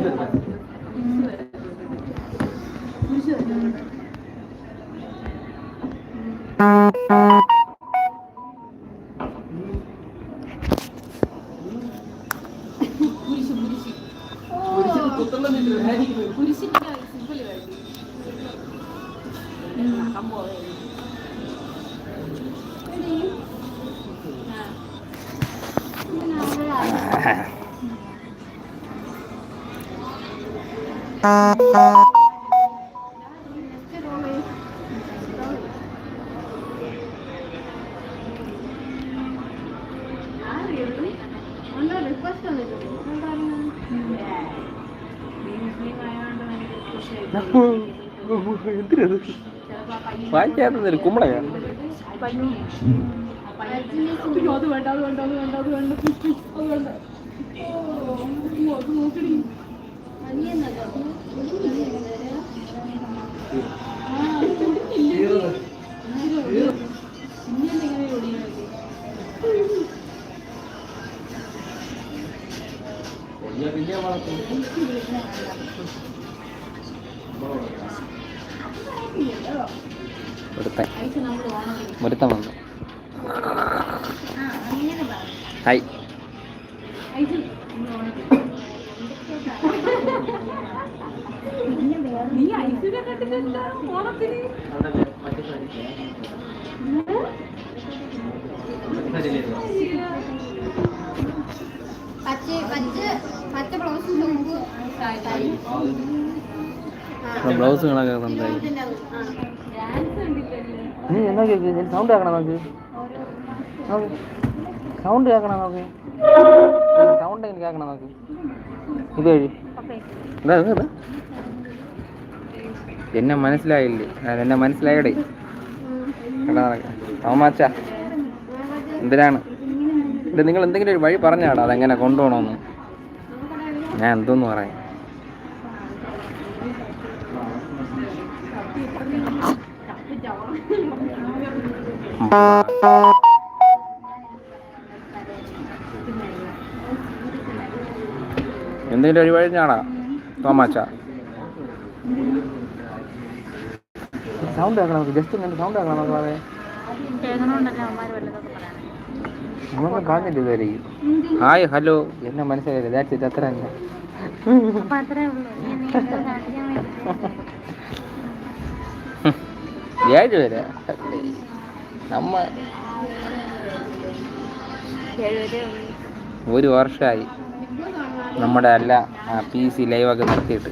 Thank you. എന്തിനത് വായിക്കാത്ത കുമ്പളയാ അത് വേണ്ട അത് വേണ്ട അത് വേണ്ട അത് വേണ്ട. അത് വേണ്ട ഒരുത്തൻ ഒരുത്തൻ വന്നു ഹായ് നീ ഐസിനെ കണ്ടിട്ടില്ല ഓണത്തിന് പച്ച പച്ച പച്ച ബ്ലൗസ് ചുമ്പ് ബ്ലൗസ് കണക്കെ നന്നായി. നീ എന്നാ കേക്ക്? സൗണ്ട് ആക്കണം നമുക്ക് സൗണ്ട് കേക്കണം നമുക്ക് സൗണ്ട് എങ്ങനെ കേക്കണം നമുക്ക് ഇത് ഇതാ, ഇതാ. എന്നെ മനസ്സിലായില്ലേ? എന്നെ മനസ്സിലായടേ. അമ്മാച്ച എന്തിനാണ്? ഇത് നിങ്ങൾ എന്തെങ്കിലും ഒരു വഴി പറഞ്ഞാടാ അതെങ്ങനെ കൊണ്ടുപോകണമെന്ന്. ഞാൻ എന്തോന്ന് പറയാം. എന്തെങ്കിലും ഒരു വഴി ഞാടാ തോമാച്ച. സൗണ്ട് കേൾക്കണം നമുക്ക്. ജസ്റ്റ് ഇങ്ങനെ സൗണ്ട് കേൾക്കണം നമുക്ക് അതെ നമ്മളൊന്നും പറഞ്ഞില്ല ഇതുവരെ. ഹായ് ഹലോ എന്നെ മനസ്സിലായില്ല. ദാറ്റ്സ് ഇറ്റ് അത്ര തന്നെ. ഏഴ് വരെ നമ്മ ഒരു വർഷമായി നമ്മുടെ അല്ല പി സി ലൈവൊക്കെ നിർത്തിയിട്ട്.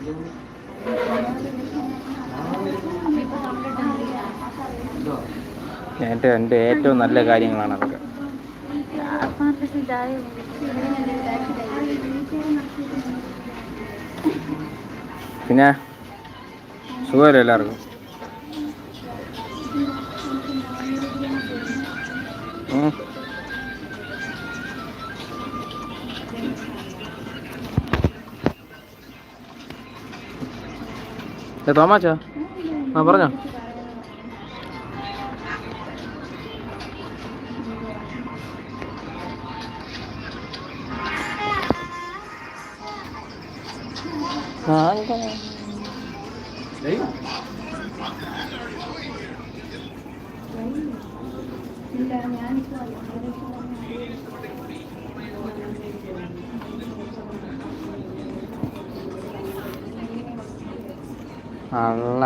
എന്റെ എന്റെ ഏറ്റവും നല്ല കാര്യങ്ങളാണ് അതൊക്കെ. പിന്നെ സുഖമല്ലോ എല്ലാവർക്കും? തോമാച്ചോ? ആ പറഞ്ഞോ. അല്ല.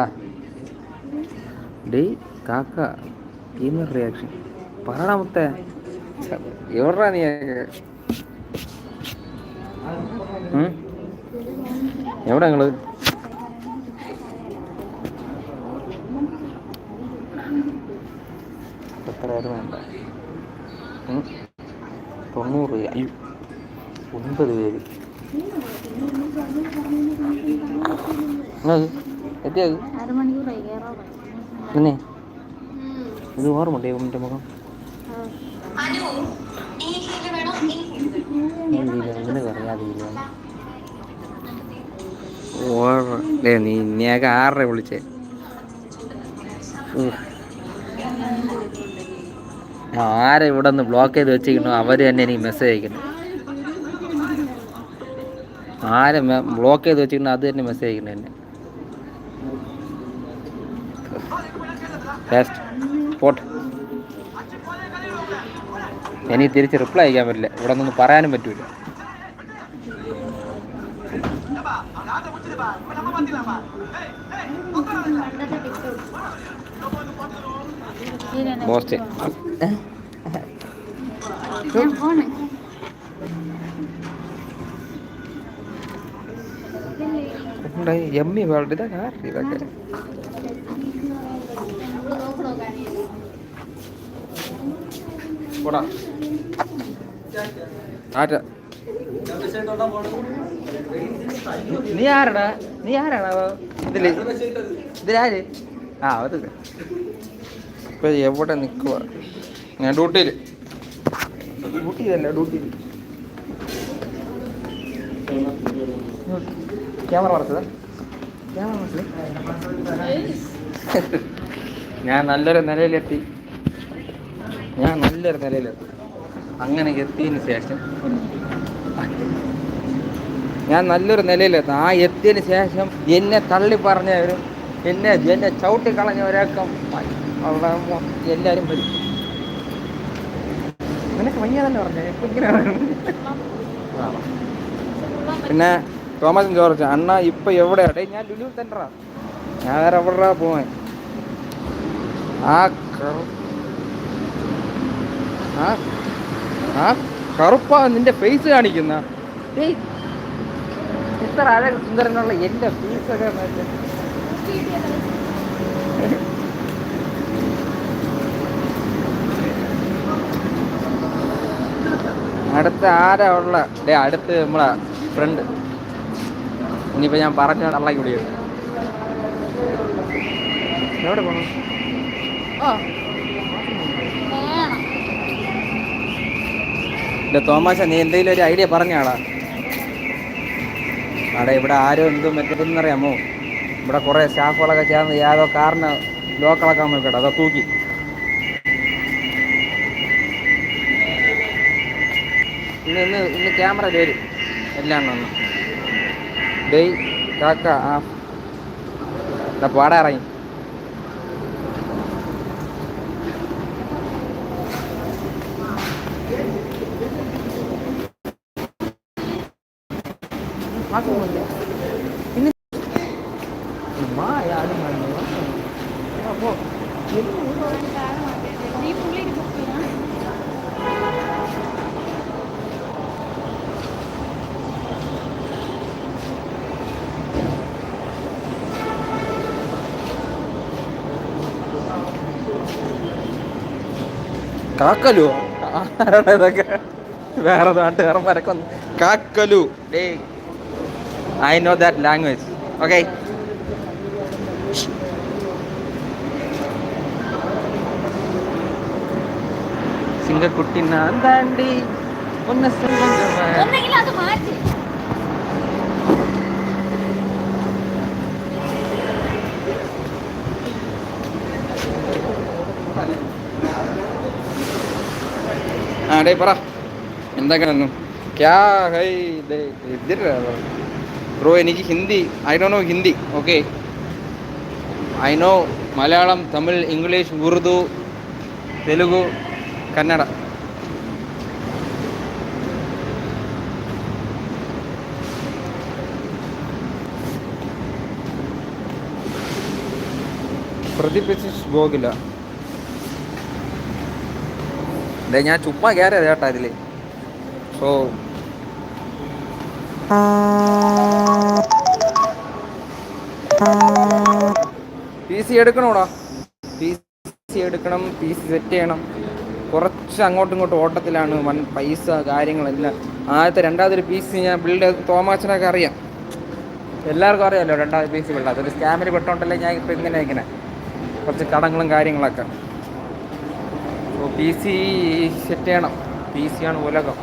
ഡേ കാക്ക ടീമർ റിയാക്ഷൻ പറടാ മുത്തേ. എവിടാ നീ? ഉം? എവിടെ നിങ്ങൾ വേണ്ട? തൊണ്ണൂറ് അയ്യോ ഒൻപത് പേര്. കയറാറ് പിന്നെ? ഇത് ഓർമ്മണ്ടേ എന്റെ മുഖം? ഇതിന് ഓർമ്മ നീ നീയൊക്കെ ആരുടെ വിളിച്ചേ? ആരെ ഇവിടെ നിന്ന് ബ്ലോക്ക് ചെയ്ത് വെച്ചിരിക്കണോ അവർ തന്നെ എനിക്ക് മെസ്സേജ് അയക്കുന്നു. ആരെ ബ്ലോക്ക് ചെയ്ത് വെച്ചിരിക്കണോ അത് തന്നെ മെസ്സേജ് അയക്കുന്നു എന്നെ. പോട്ട്. എനിക്ക് തിരിച്ച് റിപ്ലൈ അയക്കാൻ പറ്റില്ല. ഇവിടെ നിന്ന് പറയാനും പറ്റൂല. പോണേ എമ്മി വേൾഡ് ഇതൊക്കെ ആരുടെ ഇതൊക്കെ. പോടാ. ആറ്റ നീ ആരടാ? നീ ആരാടാ ഇതിൽ. ഇതിലാര്? ആ അത് ഇപ്പൊ എവിടെ നിൽക്കുക ഞാൻ ഡ്യൂട്ടിയിൽ. ഡ്യൂട്ടിയിലല്ല ഡ്യൂട്ടിയിൽ ക്യാമറ മറച്ചതാ? ക്യാമറ മറച്ചത്? ഞാൻ നല്ലൊരു നിലയിലെത്തി. ഞാൻ നല്ലൊരു നിലയിലെത്തി. അങ്ങനെ എത്തിയതിന് ശേഷം ഞാൻ നല്ലൊരു നിലയിലെത്താം. ആ എത്തിയതിന് ശേഷം എന്നെ തള്ളി പറഞ്ഞവരും എന്നെ എന്നെ ചവിട്ടി കളഞ്ഞവരൊക്കെ എല്ലാവരും വരും. നിനക്ക് വയ്യ തന്നെ പറഞ്ഞു. പിന്നെ തോമസ് ജോർജ് അണ്ണ ഇപ്പൊ എവിടെയാ? ഡേയ് ഞാൻ ലുലു തന്നെടാ ഞാൻ വേറെ എവിടെടാ പോവാൻ ആ ആ ആ കറുപ്പ നിന്റെ ഫേസ് കാണിക്കുന്ന. ഇത്ര അഴക സുന്ദരനുള്ള എന്റെ ഫേസ് ഒക്കെ. അടുത്ത ആരാ ഉള്ള? ഡേ അടുത്ത് നമ്മളെ ഫ്രണ്ട് ഇനിയിപ്പോ ഞാൻ പറഞ്ഞ അള്ളാക്കി വിളിയത് എവിടെ പോണം ഓ. ഇല്ല തോമാശ നീ എന്തെങ്കിലും ഒരു ഐഡിയ പറഞ്ഞാടാ അവിടെ ഇവിടെ ആരും എന്തും മറ്റേതെന്നറിയാമോ ഇവിടെ കുറേ സ്റ്റാഫുകളൊക്കെ ചേർന്ന് യാതോ കാറിന് ലോക്കളൊക്കെ നോക്കട്ടെ അതോ തൂക്കി. ഇന്ന് ഇന്ന് ഇന്ന് ക്യാമറ വരും എല്ലാം ഒന്ന് ഡേയ് കാക്ക ആ. പാടാ ഇറങ്ങി. പിന്നെ മായാലും അപ്പോൾ നീ പുള്ളി കാക്കലു? ആരാണ് ഇതൊക്കെ? വേറെ നാട്ടുകാരന്മാരൊക്കെ വന്ന് കാക്കലു. ഡേ I know that language. Okay. Singer കുട്ടി നാന്താണ്ടി ഒന്ന് ആ ഡേ പറ. എന്തൊക്കെയാണെന്നു. ക്യാ ഹൈ ബ്രോ എനിക്ക് Hindi I do know Hindi okay I know Malayalam Tamil English Urdu Telugu Kannada. പ്രതിപ്പിച്ച് പോകില്ല. ഞാൻ ചുമ്മാ കയറിയത് കേട്ടാ ഇതിൽ. സോ പി സി എടുക്കണോടാ? പി സി എടുക്കണം പി സി സെറ്റ് ചെയ്യണം. കുറച്ച് അങ്ങോട്ടും ഇങ്ങോട്ടും ഓട്ടത്തിലാണ് വൺ പൈസ കാര്യങ്ങളെല്ലാം. ആദ്യത്തെ രണ്ടാമതൊരു പി സി ഞാൻ ബിൽഡ് തോമാച്ചനൊക്കെ അറിയാം. എല്ലാവർക്കും അറിയാമല്ലോ രണ്ടാമത് പി സി ബിൽഡ് അതൊരു സ്കാമിൽ പെട്ടോണ്ടല്ലേ ഞാൻ ഇപ്പം ഇങ്ങനെ ഇങ്ങനെ കുറച്ച് കടങ്ങളും കാര്യങ്ങളൊക്കെ. പി സി സെറ്റ് ചെയ്യണം. പി സിയാണ് ഉലകം.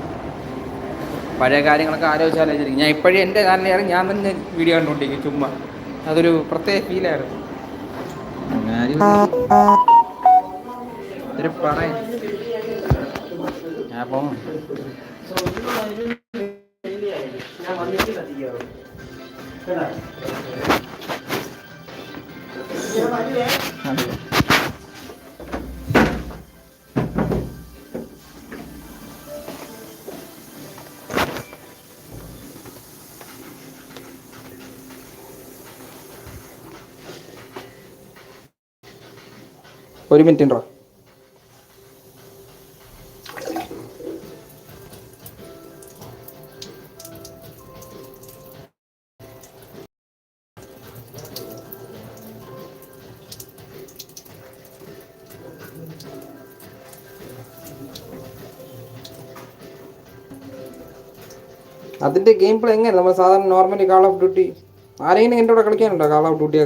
പഴയ കാര്യങ്ങളൊക്കെ ആലോചിച്ചാലോചിച്ചിരിക്കും. ഞാൻ ഇപ്പോഴും എന്റെ കാരണം ഞാൻ തന്നെ വീഡിയോ കണ്ടുകൊണ്ടിരിക്കും ചുമ്മാ. അതൊരു പ്രത്യേക ഫീലായിരുന്നു പറയാം. അപ്പം ഞാൻ ഒരു മിനിറ്റ് ഉണ്ടോ? അതിന്റെ ഗെയിം പ്ലേ എങ്ങനെ നമ്മൾ സാധാരണ നോർമലി കാൾ ഓഫ് ഡ്യൂട്ടി ആരെങ്കിലും എന്റെ കൂടെ കളിക്കാനുണ്ടോ കാൾ ഓഫ് ഡ്യൂട്ടി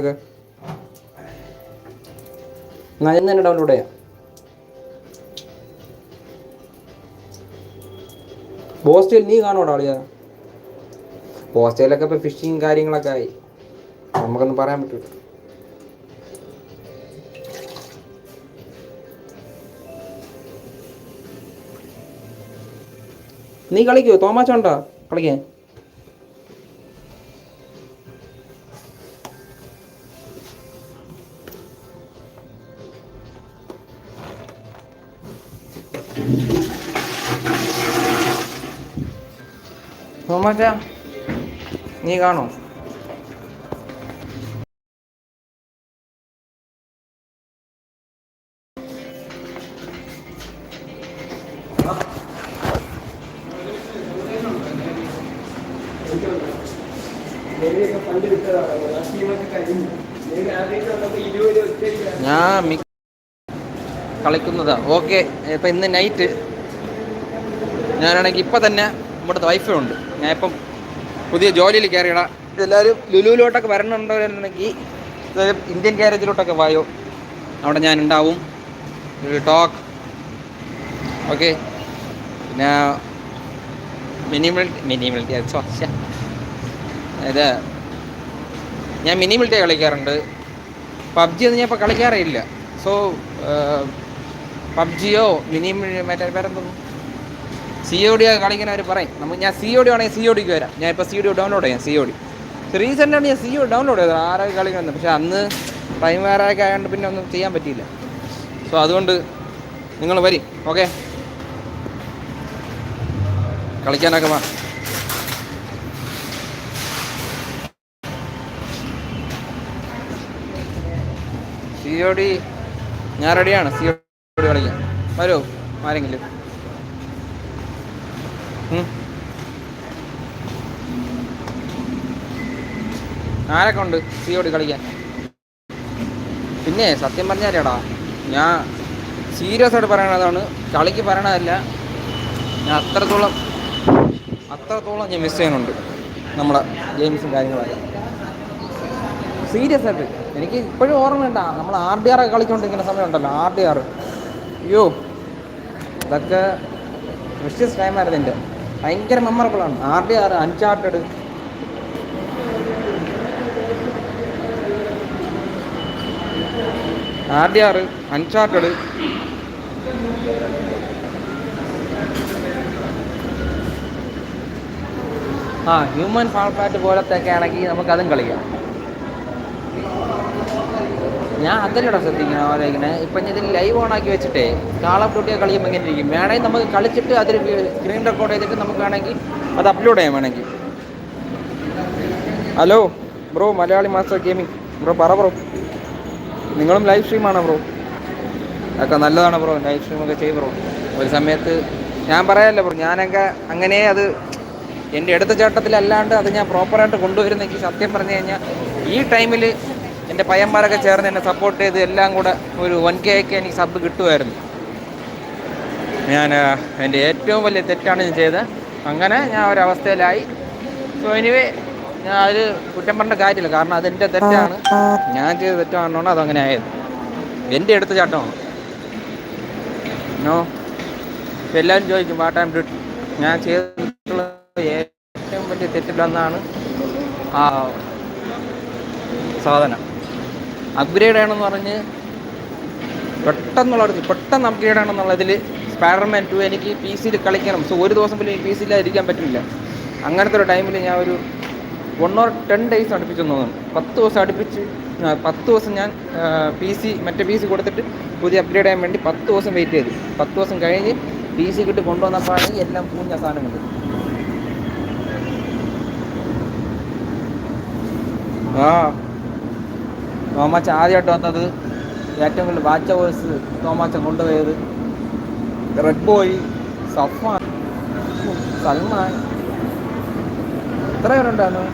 ഞാൻ തന്നെ ഡൗൺലോഡ് ചെയ്യാം. ബോസ്റ്റയിൽ നീ കാണോടാ അളിയാ ബോസ്റ്റയിലൊക്കെ ഇപ്പം ഫിഷിങ് കാര്യങ്ങളൊക്കെ ആയി. നമുക്കൊന്നും പറയാൻ പറ്റൂ നീ കളിക്കോ? തോമാച്ചോണ്ടോ കളിക്കാൻ? തോമാച്ച നീ കാണോ ഞാൻ കളിക്കുന്നതാ ഓക്കെ ഇപ്പം ഇന്ന് നൈറ്റ് ഞാനാണെങ്കിൽ ഇപ്പം തന്നെ ഇവിടുത്തെ വൈഫൈ ഉണ്ട്. ഞാൻ ഇപ്പം പുതിയ ജോലിയിൽ കയറിയടാ. എല്ലാവരും ലുലുവിലോട്ടൊക്കെ വരണുണ്ടോ എന്നുണ്ടെങ്കിൽ ഇന്ത്യൻ ഗ്യാരേജിലോട്ടൊക്കെ വായോ. അവിടെ ഞാൻ ഉണ്ടാവും. ടോക്ക് ഓക്കെ പിന്നെ മിനിമൽ മിനിമൽറ്റി ഇത് ഞാൻ മിനിമിലിറ്റി കളിക്കാറുണ്ട്. പബ്ജി ഒന്നും ഞാൻ ഇപ്പോൾ കളിക്കാറില്ല സോ പബ്ജിയോ മിനി മറ്റേ പേരെന്തോ സി ഒ ഡി കളിക്കുന്നവർ പറയും. നമുക്ക് ഞാൻ സി ഒ ഡി ആണെങ്കിൽ സി ഒ ഡിക്ക് വരാം. ഞാൻ ഇപ്പോൾ സി ഒ ഡി ഡൗൺലോഡ് ചെയ്യാം സി ഒ ഡി റീസെന്റാണ് ഞാൻ സി ഒ ഡൗൺലോഡ് ചെയ്തത്. ആരൊക്കെ കളിക്കുന്നത് പക്ഷെ അന്ന് ടൈം വേറെ ഒക്കെ ആയതുകൊണ്ട് പിന്നെ ഒന്നും ചെയ്യാൻ പറ്റിയില്ല. സോ അതുകൊണ്ട് നിങ്ങൾ വരി. ഓക്കെ കളിക്കാനൊക്കെ വാ. സി ഒ ഡി ഞാൻ റെഡിയാണ് സി ഒ ഡി വരോ ആരെങ്കിലും. ആരൊക്കെ ഉണ്ട്? സി ഓടി കളിക്കാൻ. പിന്നെ സത്യം പറഞ്ഞാലേടാ ഞാൻ സീരിയസ് ആയിട്ട് പറയണതാണ് കളിക്ക് പറയണതല്ല ഞാൻ അത്രത്തോളം അത്രത്തോളം ഞാൻ മിസ് ചെയ്യുന്നുണ്ട് നമ്മളെ ഗെയിംസും കാര്യങ്ങളൊക്കെ. സീരിയസ് ആയിട്ട്. എനിക്ക് ഇപ്പോഴും ഓർമ്മയുണ്ടാ നമ്മൾ ആർ ഡി ആർ ഒക്കെ കളിച്ചുകൊണ്ടിരിക്കുന്ന സമയമുണ്ടല്ലോ ആർ ഡി ആർ അയ്യോ ഇതൊക്കെ വിഷ്യസ് ടൈമായിരുന്നു എന്റെ. ഭയങ്കര മെമ്മറബിളാണ് R D R uncharted R D R uncharted ആ ഹ്യൂമൻ ഫാൾ ഫ്ലാറ്റ് പോലത്തെ ഒക്കെ ആണെങ്കിൽ നമുക്കതും കളിക്കാം. ഞാൻ അതല്ലടാ ശ്രദ്ധിക്കണം ആലോചിക്കണേ. ഇപ്പം ഞാൻ ഇതിൽ ലൈവ് ഓണാക്കി വെച്ചിട്ടേ കാൾ ഓഫ് ഡ്യൂട്ടിയൊക്കെ കളിക്കുമ്പോൾ എങ്ങനെ ഇരിക്കും. വേണമെങ്കിൽ നമുക്ക് കളിച്ചിട്ട് അതിൽ സ്ക്രീൻ റെക്കോർഡ് ചെയ്തിട്ട് നമുക്ക് വേണമെങ്കിൽ അത് അപ്ലോഡ് ചെയ്യാം വേണമെങ്കിൽ. Hello bro Malayali master gaming bro പറ ബ്രോ നിങ്ങളും ലൈവ് സ്ട്രീമാണോ ബ്രോ അതൊക്കെ നല്ലതാണ് ബ്രോ ലൈവ് സ്ട്രീമൊക്കെ ചെയ്യും ബ്രോ ഒരു സമയത്ത് ഞാൻ പറയാമല്ലോ ബ്രോ ഞാനൊക്കെ അങ്ങനെ അത് എന്റെ അടുത്ത ചേട്ടത്തിലല്ലാണ്ട് അത് ഞാൻ പ്രോപ്പറായിട്ട് കൊണ്ടുവരുന്നെങ്കിൽ സത്യം പറഞ്ഞു കഴിഞ്ഞാൽ ഈ ടൈമിൽ എന്റെ പയ്യന്മാരൊക്കെ ചേർന്ന് എന്നെ സപ്പോർട്ട് ചെയ്ത് എല്ലാം കൂടെ ഒരു വൺ കെ ഒക്കെ എനിക്ക് സബ് കിട്ടുമായിരുന്നു. ഞാൻ എന്റെ ഏറ്റവും വലിയ തെറ്റാണ് ഞാൻ ചെയ്തത്. അങ്ങനെ ഞാൻ ഒരവസ്ഥയിലായി. സോ എനിവേ ഞാൻ അത് കുറ്റം പറഞ്ഞ കാര്യമില്ല. കാരണം അതെന്റെ തെറ്റാണ്. ഞാൻ ചെയ്ത തെറ്റാണെന്നാണ് അതങ്ങനെ ആയത്. എന്റെ എടുത്ത ചാട്ടമാണ്. നോ എല്ലാവരും ചോദിക്കും വാട്ട് ആം ഡിഡ് ഞാൻ ചെയ്തിട്ടുള്ള ഏറ്റവും വലിയ തെറ്റില്ലെന്നാണ് ആ സാധനം. അപ്ഗ്രേഡ് ആണെന്ന് പറഞ്ഞ് പെട്ടെന്നുള്ള പെട്ടെന്ന് അപ്ഗ്രേഡ് ആണെന്നുള്ളതിൽ സ്പൈഡർമാൻ ടു എനിക്ക് പി സിയിൽ കളിക്കണം. സോ ഒരു ദിവസം പോലും പി സിയിലായിരിക്കാൻ പറ്റില്ല. അങ്ങനത്തെ ഒരു ടൈമിൽ ഞാൻ ഒരു വൺ ഓർ ടെൻ ഡേയ്സ് അടുപ്പിച്ചെന്ന് തോന്നുന്നു. പത്ത് ദിവസം അടുപ്പിച്ച് പത്ത് ദിവസം ഞാൻ പി സി മറ്റേ പി സി കൊടുത്തിട്ട് പുതിയ അപ്ഗ്രേഡ് ചെയ്യാൻ വേണ്ടി പത്ത് ദിവസം വെയിറ്റ് ചെയ്തു. പത്ത് ദിവസം കഴിഞ്ഞ് പി സി കിട്ടി കൊണ്ടുവന്നപ്പോഴാണ് എല്ലാം പൂഞ്ഞ സാധനങ്ങൾ ആ. തോമാച്ച ആദ്യമായിട്ട് വന്നത് ഏറ്റവും കൂടുതൽ വാച്ച വേഴ്സ് തോമാച്ച കൊണ്ടുപോയത്. Red boy Safan Salman. പേരുണ്ടായിരുന്നു.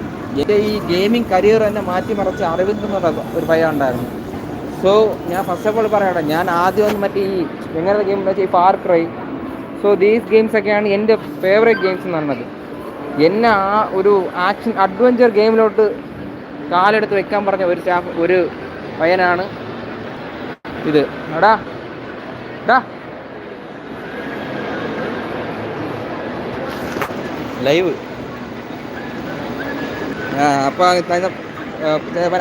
എന്റെ ഈ ഗെയിമിംഗ് കരിയർ തന്നെ മാറ്റി മറച്ച് എന്ന് ഒരു ഭയം ഉണ്ടായിരുന്നു. സോ ഞാൻ ഫസ്റ്റ് ഓഫ് ഓൾ പറയട്ടെ ഞാൻ ആദ്യം ഒന്ന് മറ്റേ ഈ എങ്ങനത്തെ ഗെയിം എന്ന് വെച്ചാൽ ഈ park rye so these games ഒക്കെയാണ് എന്റെ ഫേവറേറ്റ് ഗെയിംസ് എന്ന് പറഞ്ഞത്. എന്നെ ആ ഒരു ആക്ഷൻ അഡ്വഞ്ചർ ഗെയിമിലോട്ട് കാലെടുത്ത് വെക്കാൻ പറഞ്ഞ ഒരു സ്റ്റാഫ് ഒരു പയ്യനാണ് ഇത്. എടാ എടാ. ലൈവ്. അപ്പോൾ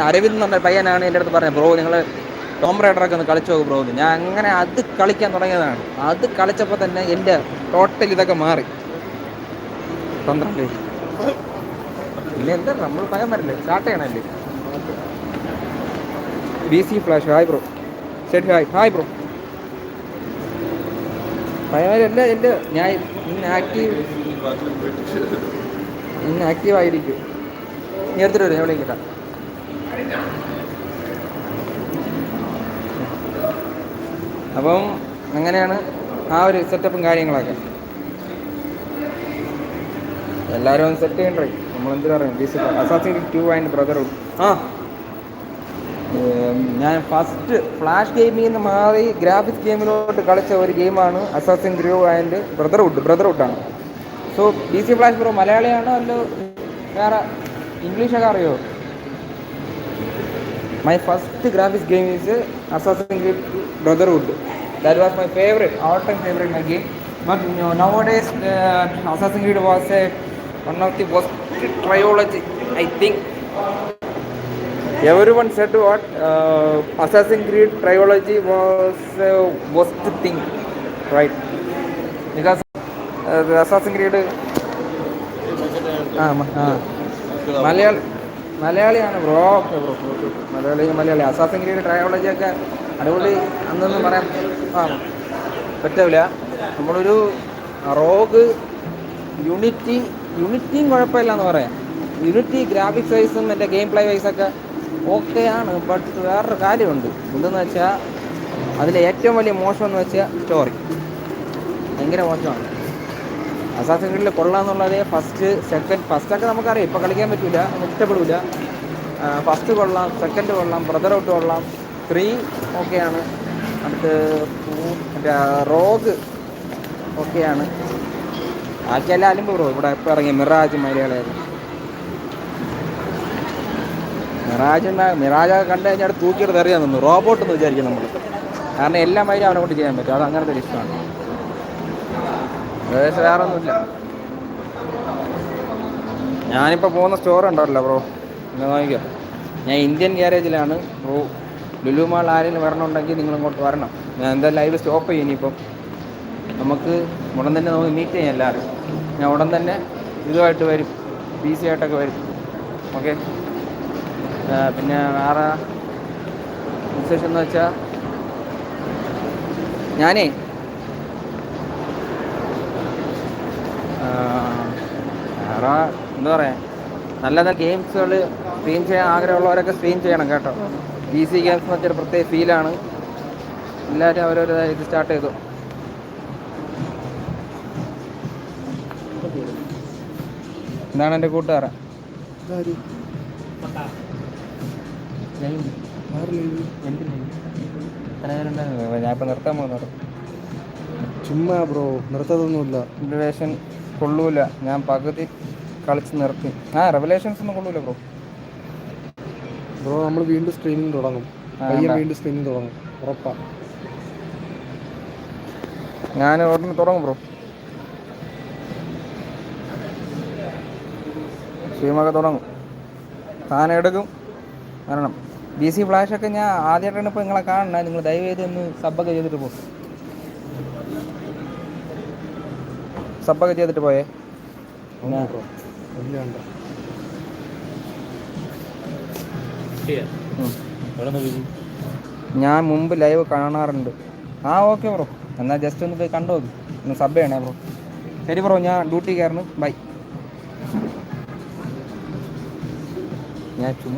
അരവിന്ദ് എന്ന് പറഞ്ഞ പയ്യനാണ് എന്റെ അടുത്ത് പറഞ്ഞത്. ബ്രോ നിങ്ങൾ ടോം റൈഡറൊക്കെ ഒന്ന് കളിച്ചു നോക്കും ബ്രോ ഞാൻ അങ്ങനെ അത് കളിക്കാൻ തുടങ്ങിയതാണ്. അത് കളിച്ചപ്പോൾ തന്നെ എന്റെ ടോട്ടൽ ഇതൊക്കെ മാറി. പന്ത്രണ്ട്. പിന്നെ എന്താ നമ്മൾ പറയാൻ പറ്റില്ല. Start ചെയ്യണല്ലേ B C flash hi bro ശരി ഹായ് ഹായ് ബ്രോ ഭയമല്ല എന്റെ ഞാൻ ഇന്ന് ആക്റ്റീവ് ഇന്ന് ആക്റ്റീവ് ആയിരിക്കും. നീ എടുത്തിട്ട് വരും എവിടെ കിട്ടാം. അപ്പം അങ്ങനെയാണ് ആ ഒരു സെറ്റപ്പും കാര്യങ്ങളൊക്കെ. എല്ലാവരും സെറ്റ് ചെയ്യണ്ടേ? അസാസിൻ ആ. ഞാൻ ഫസ്റ്റ് ഫ്ലാഷ് ഗെയിമിൽ നിന്ന് മാറി ഗ്രാഫിക്സ് ഗെയിമിലോട്ട് കളിച്ച ഒരു ഗെയിമാണ് assassin Gru and brotherhood ബ്രദർവുഡാണ് so D C flash bro മലയാളിയാണോ അല്ലോ വേറെ ഇംഗ്ലീഷൊക്കെ അറിയോ? My first graphics game is assassin creed brotherhood that was my favourite all time favourite my game but nowadays assassin creed was a one of the best trilogy I think. everyone said what uh, Assassin's Creed trilogy was a worst thing, right? Because uh, the Assassin's Creed ആ മലയാളി മലയാളിയാണ് bro okay bro Malayali Malayali assassin creed trilogy ഒക്കെ അടിപൊളി അന്നൊന്നും പറയാൻ ആ പറ്റില്ല നമ്മളൊരു rogue unity യൂണിറ്റിയും കുഴപ്പമില്ല എന്ന് പറയാം. യൂണിറ്റി ഗ്രാഫിക്സ് വൈസും എന്റെ ഗെയിം പ്ലേ വൈസൊക്കെ ഓക്കെ ആണ് ബട്ട് വേറൊരു കാര്യമുണ്ട്. എന്തെന്ന് വെച്ചാൽ അതിലെ ഏറ്റവും വലിയ മോശം എന്ന് വെച്ചാൽ സ്റ്റോറി ഭയങ്കര മോശമാണ്. അസാസിൻ ക്രീഡിൽ കൊള്ളാന്നുള്ളത് ഫസ്റ്റ് സെക്കൻഡ് ഫസ്റ്റൊക്കെ നമുക്കറിയാം. ഇപ്പോൾ കളിക്കാൻ പറ്റില്ല ഇഷ്ടപ്പെടില്ല ഫസ്റ്റ് കൊള്ളാം സെക്കൻഡ് കൊള്ളാം ബ്രദർ ഔട്ട് കൊള്ളാം. ത്രീ ഓക്കെയാണ് അടുത്ത് മറ്റേ റോഗ് ഓക്കെയാണ് ബാക്കിയെല്ലാം എല്ലാവരും ബ്രോ ഇവിടെ ഇപ്പം ഇറങ്ങി. മിറാജ് മലയാളിയായിരുന്നു മിറാജ് ഉണ്ടാകും മിറാജ് കണ്ടു കഴിഞ്ഞാൽ തൂക്കിയെടുത്ത് എറിയാൻ നിന്നു. റോബോട്ട് എന്ന് വിചാരിക്കും നമ്മൾ കാരണം എല്ലാം വൈകും അവനെ കൊണ്ട് ചെയ്യാൻ പറ്റും. അത് അങ്ങനത്തെ ഒരു ഇഷ്ടമാണ്. ഏകദേശം വേറെ ഒന്നുമില്ല. ഞാനിപ്പോൾ പോകുന്ന സ്റ്റോർ ഉണ്ടാവില്ല ബ്രോ നിങ്ങൾ നോക്കിക്കോ. ഞാൻ ഇന്ത്യൻ ഗ്യാരേജിലാണ് ബ്രോ ലുലു മാൾ ആരെങ്കിലും വരണമുണ്ടെങ്കിൽ നിങ്ങൾ ഇങ്ങോട്ട് വരണം. ഞാൻ എന്താ ലൈവ് സ്റ്റോപ്പ് ചെയ്യും ഇനിയിപ്പം. നമുക്ക് ഉടൻ തന്നെ നമുക്ക് മീറ്റ് ചെയ്യാം എല്ലാവരും. ഞാൻ ഉടൻ തന്നെ ഇതുമായിട്ട് വരും. ബി സി ആയിട്ടൊക്കെ വരും. ഓക്കെ പിന്നെ വേറെ വിശേഷം എന്ന് വെച്ചാൽ ഞാനേ വേറെ എന്താ പറയുക നല്ല നല്ല ഗെയിംസുകൾ സ്ട്രീം ചെയ്യാൻ ആഗ്രഹമുള്ളവരൊക്കെ സ്ട്രീം ചെയ്യണം കേട്ടോ. ബി സി ഗെയിംസ് എന്ന് വെച്ചൊരു പ്രത്യേക ഫീലാണ് എല്ലാവരും അവരവരുടെ ഇത് സ്റ്റാർട്ട് ചെയ്തു. ഇതാണ് എന്റെ കൂട്ടുകാരൻ. ഞാൻ ഇപ്പം നിർത്താൻ പോകുന്നത് ചുമ്മാ ബ്രോ നിർത്തതൊന്നുമില്ല. റിലേഷൻ കൊള്ളൂല. ഞാൻ പകുതി കളിച്ച് നിർത്തി. ആ റെവലേഷൻസ് ഒന്നും കൊള്ളൂല ബ്രോ. ബ്രോ നമ്മൾ വീണ്ടും സ്ട്രീമിംഗ് തുടങ്ങും. പയ്യൻ വീണ്ടും സ്ട്രീമിംഗ് തുടങ്ങും. ഉറപ്പാ. ഞാൻ ഉടനെ തുടങ്ങും ബ്രോ. സ്ട്രീമൊക്കെ തുടങ്ങും. സാധനം എടുക്കും. കാരണം ബി സി ഫ്ലാഷൊക്കെ ഞാൻ ആദ്യമായിട്ടാണ് ഇപ്പോൾ നിങ്ങളെ കാണുന്നത്. നിങ്ങൾ ദയവ് ചെയ്ത് ഒന്ന് സബ്ബൊക്കെ ചെയ്തിട്ട് പോകും സബ്ബൊക്കെ ചെയ്തിട്ട് പോയേ. ഞാൻ മുമ്പ് ലൈവ് കാണാറുണ്ട്. ആ ഓക്കെ ബ്രോ എന്നാൽ ജസ്റ്റ് ഒന്ന് പോയി കണ്ടു നോക്കി ഒന്ന് സബ് ചെയ്യണേ ബ്രോ ശരി ബ്രോ ഞാൻ ഡ്യൂട്ടി കയറുന്നു ബൈ ഞാൻ ചുമ്മാ